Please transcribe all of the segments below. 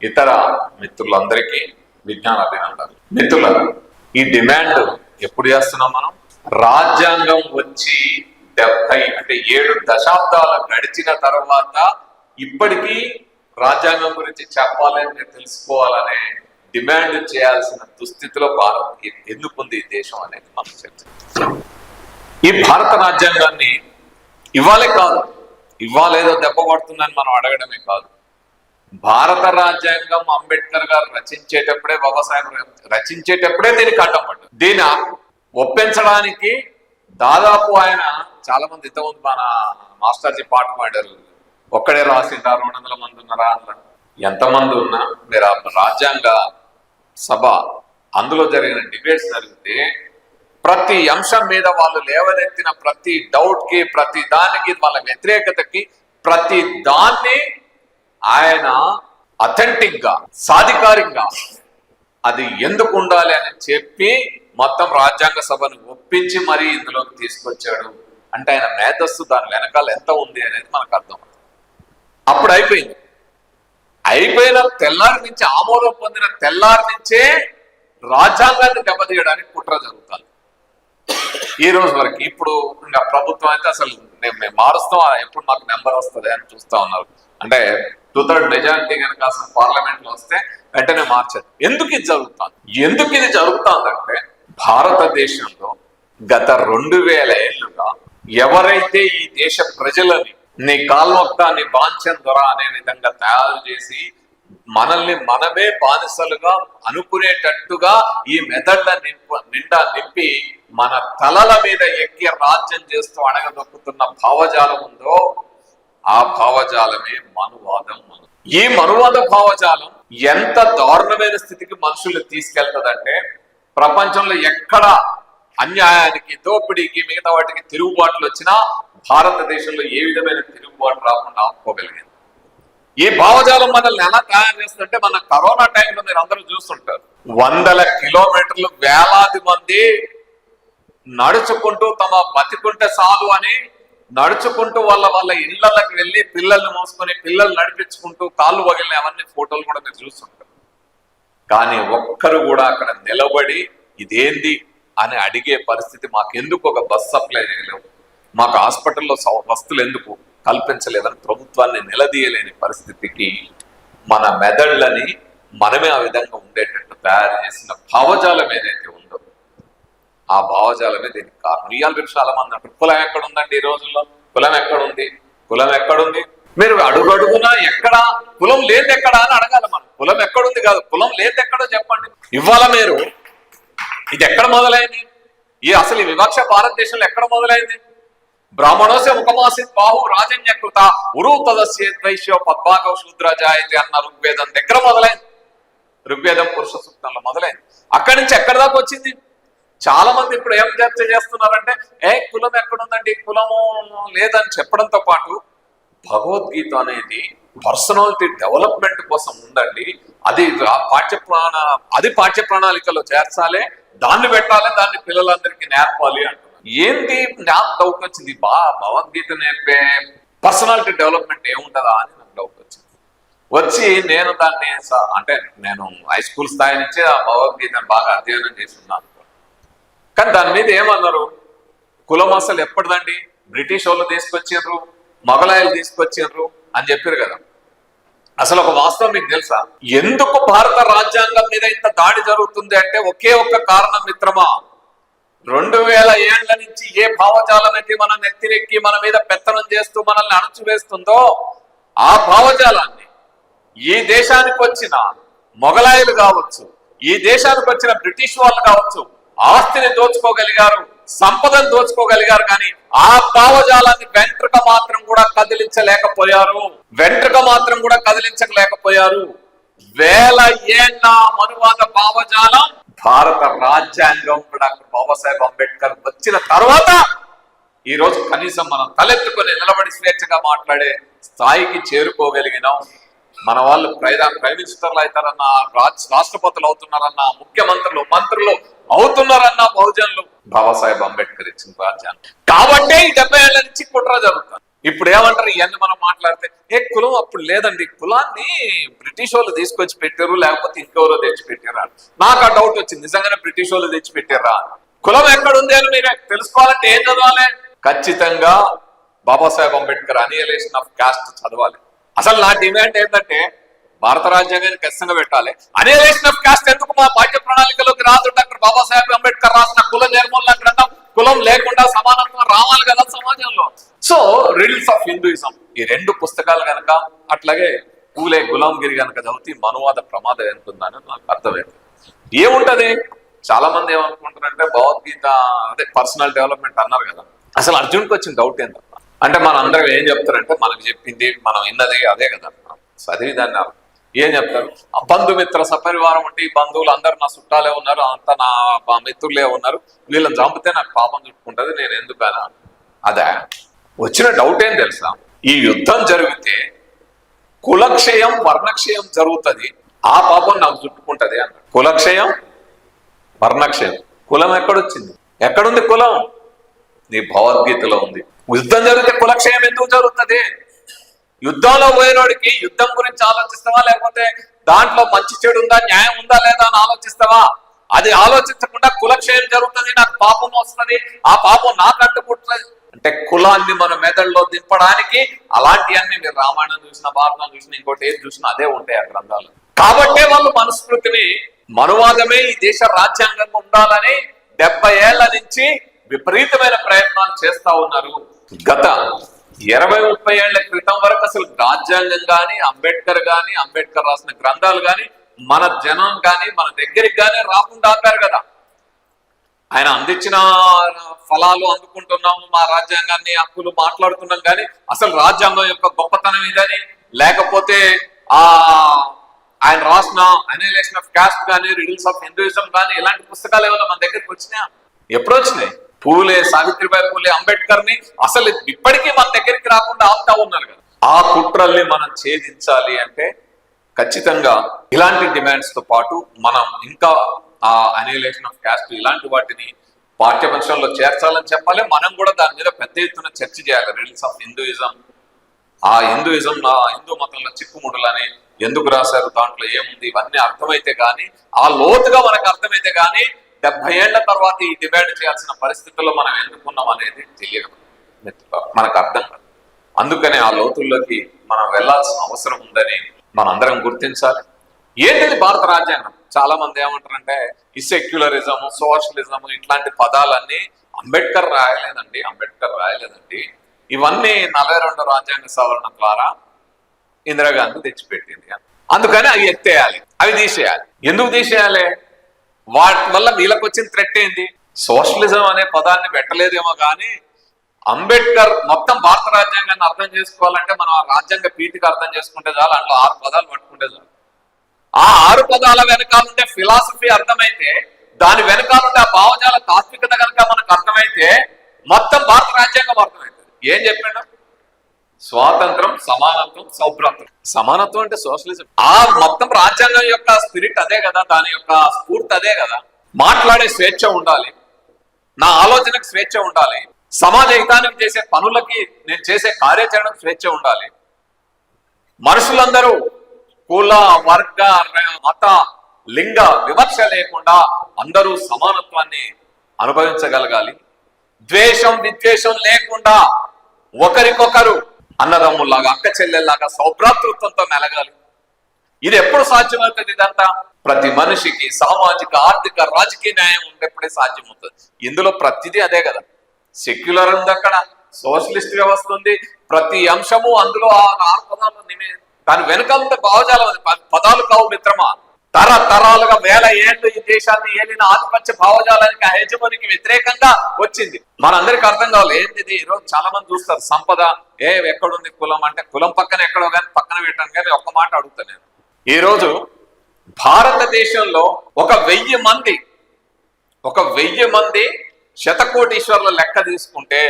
ఇతర మిత్రులందరికీ విజ్ఞాన అభినందనలు మిత్రులారా ఈ డిమాండ్ ఎప్పుడు చేస్తున్నాం మనం? రాజ్యాంగం వచ్చి డెబ్బై అంటే ఏడు దశాబ్దాలు గడిచిన తర్వాత ఇప్పటికీ రాజ్యాంగం గురించి చెప్పాలని తెలుసుకోవాలనే డిమాండ్ చేయాల్సిన దుస్థితిలో భారత్ ఎందుకుంది ఈ దేశం అనేది మనం చర్చ. ఈ భారత రాజ్యాంగాన్ని ఇవ్వాలే కాదు. ఇవ్వాలేదో దెబ్బ కొడుతుందని మనం అడగడమే కాదు. భారత రాజ్యాంగం అంబేద్కర్ గారు రచించేటప్పుడే బాబాసాహెబ్ రచించేటప్పుడే దీనికి అడ్డం పడ్డారు. దీని ఒప్పించడానికి దాదాపు ఆయన చాలా మంది ఇంతకుముందు మన మాస్టర్జీ పాట పాడారు. ఒక్కడే రాసింటారు రెండు వందల మంది ఉన్నారా అన్నారు ఎంతమంది ఉన్నా మీరు ఆ రాజ్యాంగ సభ అందులో జరిగిన డిబేట్స్ జరిగితే ప్రతి అంశం మీద వాళ్ళు లేవనెత్తిన ప్రతి డౌట్కి ప్రతి దానికి వాళ్ళ వ్యతిరేకతకి ప్రతి దాన్ని ఆయన అథెంటిక్గా సాధికారికంగా అది ఎందుకు ఉండాలి అని చెప్పి మొత్తం రాజ్యాంగ సభను ఒప్పించి మరీ ఇందులోకి తీసుకొచ్చాడు. అంటే ఆయన మేధస్సు దాని వెనకాల ఎంత ఉంది అనేది మనకు అర్థం అప్పుడు అయిపోయింది. అయిపోయిన తెల్లారి నుంచి ఆమోదం పొందిన తెల్లారి నుంచే రాజ్యాంగాన్ని దెబ్బతీయడానికి కుట్ర జరుగుతుంది. ఈ రోజు వరకు ఇప్పుడు ఇంకా ప్రభుత్వం అయితే అసలు మేము మేము మారుస్తాం ఎప్పుడు మాకు నెంబర్ వస్తుంది అని చూస్తా ఉన్నారు. అంటే టూ థర్డ్ మెజారిటీ కనుక అసలు పార్లమెంట్లో వస్తే వెంటనే మార్చారు ఎందుకు ఇది జరుగుతుంది? ఎందుకు ఇది జరుగుతుందంటే భారతదేశంలో గత రెండు వేల ఏళ్ళుగా ఎవరైతే ఈ దేశ ప్రజలని నీ కాల్మొక్త నీ బాంఛం దొర అనే విధంగా తయారు చేసి మనల్ని మనమే బానిసలుగా అనుకునేటట్టుగా ఈ మెదళ్ళ నింపు నిండా నింపి మన తలల మీద ఎక్కి రాజ్యం చేస్తూ అడగదొక్కుతున్న భావజాలం ఉందో ఆ భావజాలమే మనువాదం ఈ మనువాద భావజాలం ఎంత దారుణమైన స్థితికి మనుషుల్ని తీసుకెళ్తదంటే ప్రపంచంలో ఎక్కడ అన్యాయానికి దోపిడీకి మిగతా వాటికి తిరుగుబాట్లు వచ్చినా భారతదేశంలో ఏ విధమైన తిరుగుబాటు రాకుండా ఆపుకోగలిగింది ఈ భావజాలం మనల్ని ఎలా తయారు చేస్తుంటే మన కరోనా టైంలో మీరు అందరూ చూస్తుంటారు. వందల కిలోమీటర్లు వేలాది మంది నడుచుకుంటూ తమ బతికుంటే చాలు అని నడుచుకుంటూ వాళ్ళ వాళ్ళ ఇళ్ళకి వెళ్ళి పిల్లల్ని మోసుకొని పిల్లలు నడిపించుకుంటూ కాళ్ళు వగిలిన అవన్నీ ఫోటోలు కూడా మీరు చూస్తుంటారు. కానీ ఒక్కరు కూడా అక్కడ నిలబడి ఇదేంది అని అడిగే పరిస్థితి మాకెందుకు? ఒక బస్ సప్లై చేయలేవు. మాకు హాస్పిటల్లో సౌ- వస్తువులు ఎందుకు కల్పించలేదని ప్రభుత్వాన్ని నిలదీయలేని పరిస్థితికి మన మెదళ్ళని మనమే ఆ విధంగా ఉండేటట్టు తయారు చేసిన భావజాలం ఏదైతే ఆ భావజాలమే దీనికి కారణం. ఇవాళ రేపు చాలా మంది అంటారు. కులం ఎక్కడ ఉందండి ఈ రోజుల్లో? కులం ఎక్కడుంది? కులం ఎక్కడుంది? మీరు అడుగడుగునా ఎక్కడ? కులం లేదు ఎక్కడ అని అడగాలి మనం. కులం ఎక్కడుంది కాదు. కులం లేదు ఎక్కడో చెప్పండి. ఇవాళ మీరు? ఇది ఎక్కడ మొదలైంది? ఈ అసలు ఈ వివక్ష భారతదేశంలో ఎక్కడ మొదలైంది? బ్రాహ్మణోస్య ముఖమాసిత్ బాహు రాజన్యకృత ఉరు తదస్యైశ్యో పద్మాగవ శూద్ర జాయతి అన్న ఋగ్వేదం దగ్గర మొదలైంది. ఋగ్వేదం పురుష సూక్తంలో మొదలైంది. అక్కడి నుంచి ఎక్కడి దాకా వచ్చింది? చాలా మంది ఇప్పుడు ఏం చర్చ చేస్తున్నారంటే ఏ కులం ఎక్కడుందండి? కులము లేదని చెప్పడంతో పాటు భగవద్గీత అనేది పర్సనాలిటీ డెవలప్మెంట్ కోసం ఉందండి. అది పాఠ్య ప్రాణ అది పాఠ్య ప్రణాళికలో చేర్చాలి దాన్ని పెట్టాలి దాన్ని పిల్లలందరికీ నేర్పాలి అంటున్నారు. ఏంటి నాకు డౌట్ వచ్చింది? బా భగవద్గీత నేర్పే పర్సనాలిటీ డెవలప్మెంట్ ఏముంటుందా అని నాకు డౌట్ వచ్చింది. వచ్చి నేను దాన్ని అంటే నేను హై స్కూల్ స్థాయి నుంచి ఆ భగవద్గీతను బాగా అధ్యయనం చేస్తున్నాను కానీ దాని మీద ఏమన్నారు? కులం అసలు ఎప్పటిదండి? బ్రిటిష్ వాళ్ళు తీసుకొచ్చిండ్రు మొఘలాయలు తీసుకొచ్చిండ్రు అని చెప్పారు కదా. అసలు ఒక వాస్తవం మీకు తెలుసా? ఎందుకు భారత రాజ్యాంగం మీద ఇంత దాడి జరుగుతుంది అంటే ఒకే ఒక్క కారణం మిత్రమా? రెండు వేల ఏళ్ళ నుంచి ఏ భావజాలం అయితే మన నెత్తిరెక్కి మన మీద పెత్తనం చేస్తూ మనల్ని అణచివేస్తుందో ఆ భావజాలాన్ని ఈ దేశానికి వచ్చిన మొఘలాయులు కావచ్చు ఈ దేశానికి వచ్చిన బ్రిటిష్ వాళ్ళు కావచ్చు ఆస్తిని దోచుకోగలిగారు సంపదను దోచుకోగలిగారు కానీ ఆ భావజాలాన్ని వెంట్రుక మాత్రం కూడా కదిలించలేకపోయారు. వెంట్రుక మాత్రం కూడా కదిలించలేకపోయారు. వేల ఏళ్ళ మనువాద భావజాలం భారత రాజ్యాంగం డాక్టర్ బాబాసాహెబ్ అంబేద్కర్ వచ్చిన తర్వాత ఈ రోజు కనీసం మనం తలెత్తుకొని నిలబడి స్వేచ్ఛగా మాట్లాడే స్థాయికి చేరుకోగలిగినాం. మన వాళ్ళు ప్రైదా ప్రైమ్ మినిస్టర్లు అవుతారన్న రాజ్ రాష్ట్రపతులు అవుతున్నారన్న ముఖ్యమంత్రులు మంత్రులు అవుతున్నారన్న బహుజనులు బాబాసాహెబ్ అంబేద్కర్ ఇచ్చిన రాజ్యాన్ని. కాబట్టే ఈ డెబ్బై ఏళ్ళ నుంచి కుట్ర జరుగుతుంది. ఇప్పుడు ఏమంటారు? ఇవన్నీ మనం మాట్లాడితే ఏ కులం అప్పుడు లేదండి. కులాన్ని బ్రిటిష్ వాళ్ళు తీసుకొచ్చి పెట్టారు లేకపోతే ఇంకెవరో తెచ్చి పెట్టారా నాకు ఆ డౌట్ వచ్చింది. నిజంగానే బ్రిటిష్ వాళ్ళు తెచ్చి పెట్టారా కులం ఎక్కడుంది అని మీరు తెలుసుకోవాలంటే ఏం చదవాలి? ఖచ్చితంగా Babasaheb Ambedkar annihilation of caste చదవాలి. అసలు నా డిమాండ్ ఏంటంటే భారత రాజ్యాంగాన్ని ఖచ్చితంగా పెట్టాలి. అనియలేషన్ ఆఫ్ కాస్ట్ ఎందుకు మా పాఠ్య ప్రణాళికలోకి రాదు? డాక్టర్ బాబాసాహెబ్ అంబేద్కర్ రాసిన కుల నిర్మూలన గ్రంథం కులం లేకుండా సమానత్వం రావాలి కదా సమాజంలో. సో రిల్స్ ఆఫ్ హిందూయిజం ఈ రెండు పుస్తకాలు గనక అట్లాగే పూలే గులాంగిరి గనక చదివితే మనువాద ప్రమాదం ఎంత ఉందని నాకు అర్థమైంది. ఏముంటది? చాలా మంది ఏమనుకుంటారంటే భగవద్గీత అదే పర్సనల్ డెవలప్మెంట్ అన్నారు కదా. అసలు అర్జున్కి వచ్చిన డౌట్ ఏంటో అంటే మన అందరం ఏం చెప్తారంటే మనకు చెప్పింది మనం విన్నది అదే కదా. చదివి దాన్ని ఏం చెప్తారు? ఆ బంధుమిత్ర సపరివారం ఉంటే ఈ బంధువులు అందరు నా చుట్టాలే ఉన్నారు అంతా నా మిత్రులే ఉన్నారు వీళ్ళని చంపితే నాకు పాపం చుట్టుకుంటుంది నేను ఎందుకనా అదే? వచ్చిన డౌట్ ఏం తెలుసా? ఈ యుద్ధం జరిగితే కులక్షయం వర్ణక్షయం జరుగుతుంది ఆ పాపం నాకు చుట్టుకుంటది అన్న కులక్షయం వర్ణక్షయం. కులం ఎక్కడొచ్చింది? ఎక్కడుంది కులం? నీ భగవద్గీతలో ఉంది. యుద్ధం జరిగితే కులక్షయం ఎందుకు జరుగుతుంది? యుద్ధంలో పోయినోడికి యుద్ధం గురించి ఆలోచిస్తావా? లేకపోతే దాంట్లో మంచి చెడు ఉందా న్యాయం ఉందా లేదా అని ఆలోచిస్తావా? అది ఆలోచించకుండా కులక్షయం జరుగుతుంది నాకు పాపం వస్తుంది ఆ పాపం నాకు అడ్డుకుంటుంది. అంటే కులాన్ని మన మెదడులో దింపడానికి అలాంటివన్నీ మీరు రామాయణం చూసిన భారతం చూసిన ఇంకోటి ఏది చూసినా అదే ఉంటాయి ఆ గ్రంథాలు. కాబట్టే వాళ్ళు మనస్మృతిని మనువాదమే ఈ దేశ రాజ్యాంగంగా ఉండాలని డెబ్బై ఏళ్ళ నుంచి విపరీతమైన ప్రయత్నాలు చేస్తా ఉన్నారు. గత ఇరవై ముప్పై ఏళ్ళ క్రితం వరకు అసలు రాజ్యాంగం గాని అంబేద్కర్ గాని అంబేద్కర్ రాసిన గ్రంథాలు గాని మన జనం గాని మన దగ్గరికి గాని రాకుండా ఆపారు కదా. ఆయన అందించిన ఫలాలు అందుకుంటున్నాము మా రాజ్యాంగాన్ని హక్కులు మాట్లాడుతున్నాం కానీ అసలు రాజ్యాంగం యొక్క గొప్పతనం ఇదని లేకపోతే ఆ ఆయన రాసిన అనేలేషన్ ఆఫ్ కాస్ట్ కానీ రిడిల్స్ ఆఫ్ హిందూయిజం కానీ ఇలాంటి పుస్తకాలు ఏమైనా మన దగ్గరికి వచ్చినాయా? ఎప్పుడు వచ్చినాయి పూలే సావిత్రిబాయి పూలే అంబేద్కర్ని అసలు ఇప్పటికీ మన దగ్గరికి రాకుండా ఆపుతా ఉన్నారు కదా. ఆ కుట్రల్ని మనం ఛేదించాలి అంటే ఖచ్చితంగా ఇలాంటి డిమాండ్స్తో పాటు మనం ఇంకా ఆ అనిలేషన్ ఆఫ్ క్యాస్ట్ ఇలాంటి వాటిని పాఠ్యపంచంలో చేర్చాలని చెప్పాలి. మనం కూడా దాని మీద పెద్ద ఎత్తున చర్చ చేయాలి. రిలీజ్ ఆఫ్ హిందూయిజం ఆ హిందూయిజం నా హిందూ మతంలో చిక్కుముడులని ఎందుకు రాశారు? దాంట్లో ఏముంది? ఇవన్నీ అర్థమైతే కానీ ఆ లోతుగా మనకు అర్థమైతే గానీ డెబ్బై ఏళ్ళ తర్వాత ఈ డిమాండ్ చేయాల్సిన పరిస్థితుల్లో మనం ఎందుకున్నాం అనేది తెలియదు. మనకు అర్థం కాదు. అందుకనే ఆ లోతుల్లోకి మనం వెళ్ళాల్సిన అవసరం ఉందని మనందరం గుర్తించాలి. ఏంటిది భారత రాజ్యాంగం? చాలా మంది ఏమంటారంటే ఈ సెక్యులరిజం సోషలిజం ఇట్లాంటి పదాలన్నీ అంబేద్కర్ రాయలేదండి అంబేద్కర్ రాయలేదండి. ఇవన్నీ నలభై రెండు రాజ్యాంగ సవరణ ద్వారా ఇందిరాగాంధీ తెచ్చిపెట్టింది. అందుకని అవి ఎత్తేయాలి అవి తీసేయాలి. ఎందుకు తీసేయాలి? వాటి వల్ల వీళ్ళకి వచ్చిన థ్రెట్ ఏంది? సోషలిజం అనే పదాన్ని పెట్టలేదేమో కానీ అంబేద్కర్ మొత్తం భారత రాజ్యాంగాన్ని అర్థం చేసుకోవాలంటే మనం ఆ రాజ్యాంగ పీఠిక అర్థం చేసుకుంటే చాలు అందులో ఆరు పదాలు పట్టుకుంటే చాలు. ఆ ఆరు పదాల వెనకాలంటే ఫిలాసఫీ అర్థమైతే దాని వెనకాలంటే ఆ భావజాల తాత్వికత కనుక మనకు అర్థమైతే మొత్తం భారత రాజ్యాంగం అర్థమవుతుంది. ఏం చెప్పాడు? స్వాతంత్రం సమానత్వం సౌభ్రాత్రం సమానత్వం అంటే సోషలిజం. ఆ మొత్తం రాజ్యాంగం యొక్క స్పిరిట్ అదే కదా దాని యొక్క స్ఫూర్తి అదే కదా. మాట్లాడే స్వేచ్ఛ ఉండాలి. నా ఆలోచనకు స్వేచ్ఛ ఉండాలి. సమాజ హితానికి చేసే పనులకి నేను చేసే కార్యాచరణకు స్వేచ్ఛ ఉండాలి. మనుషులందరూ కుల వర్గ మత లింగ వివక్ష లేకుండా అందరూ సమానత్వాన్ని అనుభవించగలగాలి. ద్వేషం విద్వేషం లేకుండా ఒకరికొకరు అన్నదమ్ముల్లాగా అక్క చెల్లెల్లాగా సౌభ్రాతృత్వంతో మెలగాలి. ఇది ఎప్పుడు సాధ్యమవుతుంది ఇదంతా? ప్రతి మనిషికి సామాజిక ఆర్థిక రాజకీయ న్యాయం ఉండేప్పుడే సాధ్యమవుతుంది. ఇందులో ప్రతిదీ అదే కదా. సెక్యులర్ ఉంది అక్కడ సోషలిస్ట్ వ్యవస్థ ఉంది. ప్రతి అంశము అందులో ఆ పదాలు దాని వెనకాల భావజాలం ఉంది పదాలు కావు మిత్రమా? తరతరాలుగా వేల ఏళ్ళు ఈ దేశాన్ని ఏలిన ఆధిపత్య భావజాలానికి ఆ యజమానికి వ్యతిరేకంగా వచ్చింది. మనందరికి అర్థం కావాలి ఏంది ఇది ఈరోజు చాలా మంది చూస్తారు సంపద ఏ ఎక్కడుంది కులం అంటే కులం పక్కన ఎక్కడో కానీ పక్కన పెట్టాను కానీ ఒక్క మాట అడుగుతా నేను ఈ రోజు భారతదేశంలో ఒక వెయ్యి మంది ఒక వెయ్యి మంది శతకోటీశ్వర్ల లెక్క తీసుకుంటే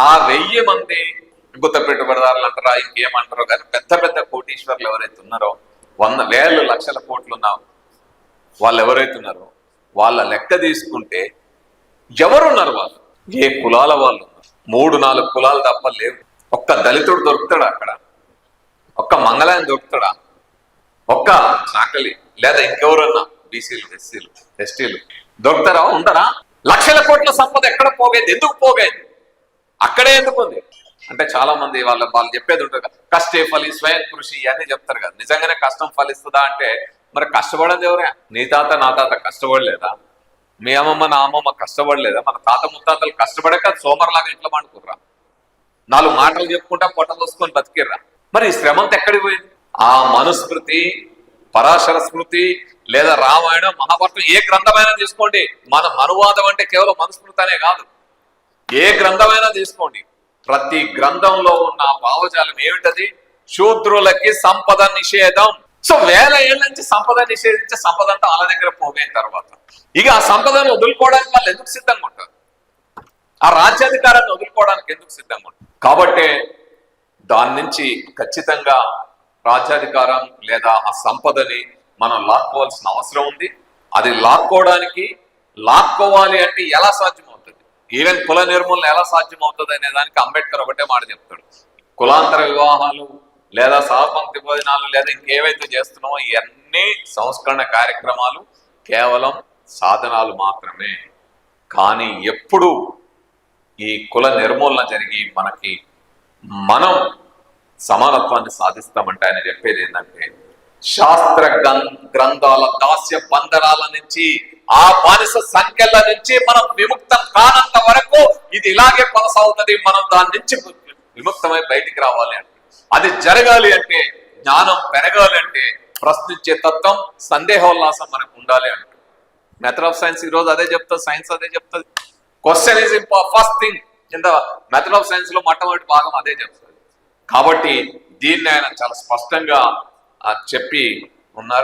ఆ వెయ్యి మంది గుత్త పెట్టుబడిదారులు అంటారా? ఇంకేమంటారో కానీ పెద్ద పెద్ద కోటీశ్వర్లు ఎవరైతే ఉన్నారో వంద వేలు లక్షల కోట్లు ఉన్న వాళ్ళు ఎవరైతే ఉన్నారో వాళ్ళ లెక్క తీసుకుంటే ఎవరున్నారు వాళ్ళు? ఏ కులాల వాళ్ళు మూడు నాలుగు కులాలు తప్ప లేవు. ఒక్క దళితుడు దొరుకుతాడా అక్కడ? ఒక్క మంగళాయన దొరుకుతాడా? ఒక్క చాకలి లేదా ఇంకెవరన్నా బీసీలు ఎస్సీలు ఎస్టీలు దొరుకుతారా? ఉండరా? లక్షల కోట్ల సంపద ఎక్కడ పోగైంది? ఎందుకు పోగైంది? అక్కడే ఎందుకు ఉంది అంటే చాలా మంది వాళ్ళ వాళ్ళు చెప్పేది ఉంటుంది కదా కష్టే ఫలి స్వయం కృషి అని చెప్తారు కదా. నిజంగానే కష్టం ఫలిస్తుందా అంటే మరి కష్టపడేది ఎవరే? నీ తాత నా తాత కష్టపడలేదా? మీ అమ్మమ్మ నా అమ్మమ్మ కష్టపడలేదా? మన తాత ముత్తాతలు కష్టపడక సోమర్లాగా ఇంట్లో పండుకుర్రా? నాలుగు మాటలు చెప్పుకుంటా పొట్ట వస్తుకొని బతికిర్రా? మరి ఈ శ్రమంత ఎక్కడికి పోయింది? ఆ మనుస్మృతి పరాశర స్మృతి లేదా రామాయణం మహాభారతం ఏ గ్రంథమైనా తీసుకోండి. మన అనువాదం అంటే కేవలం మనుస్మృతి అనే కాదు. ఏ గ్రంథమైనా తీసుకోండి. ప్రతి గ్రంథంలో ఉన్న భావజాలం ఏమిటది? శూద్రులకి సంపద నిషేధం. సో వేల ఏళ్ళ నుంచి సంపద నిషేధించే సంపద అంతా వాళ్ళ దగ్గర పోగైన తర్వాత. ఇక ఆ సంపదను వదులుకోవడానికి వాళ్ళు ఎందుకు సిద్ధంగా ఉంటారు? ఆ రాజ్యాధికారాన్ని వదులుకోవడానికి ఎందుకు సిద్ధంగా ఉంటారు? కాబట్టి దాని నుంచి ఖచ్చితంగా రాజ్యాధికారం లేదా ఆ సంపదని మనం లాక్కోవాల్సిన అవసరం ఉంది. అది లాక్కోవడానికి లాక్కోవాలి అంటే ఎలా సాధ్యం ఈవెన్ కుల నిర్మూలన ఎలా సాధ్యమవుతుంది అనే దానికి అంబేద్కర్ ఒకటే మాట చెప్తాడు. కులాంతర వివాహాలు లేదా సహపంక్తి భోజనాలు లేదా ఇంకేవైతే చేస్తున్నామో ఇవన్నీ సంస్కరణ కార్యక్రమాలు కేవలం సాధనాలు మాత్రమే. కానీ ఎప్పుడు ఈ కుల నిర్మూలన జరిగి మనకి మనం సమానత్వాన్ని సాధిస్తామంటే ఆయన చెప్పేది ఏంటంటే శాస్త్ర గ్రం- గ్రంథాల దాస్య బంధనాల నుంచి ఆ బానిస సంఖ్యల నుంచి మనం విముక్తం కానంత వరకు ఇది ఇలాగే కొనసాగుతుంది. మనం దాని నుంచి విముక్తమై బయటికి రావాలి అంటే. అది జరగాలి అంటే జ్ఞానం పెరగాలి అంటే ప్రశ్నించే తత్వం సందేహోల్లాసం మనకు ఉండాలి అంటే. మెథడ్ ఆఫ్ సైన్స్ ఈ రోజు అదే చెప్తుంది సైన్స్ అదే చెప్తుంది. క్వశ్చన్ ఈజ్ ఫస్ట్ థింగ్ కింద మెథడ్ ఆఫ్ సైన్స్లో మొట్టమొదటి భాగం అదే చెప్తుంది. కాబట్టి దీన్ని ఆయన చాలా స్పష్టంగా చెప్పి ఉన్నారు.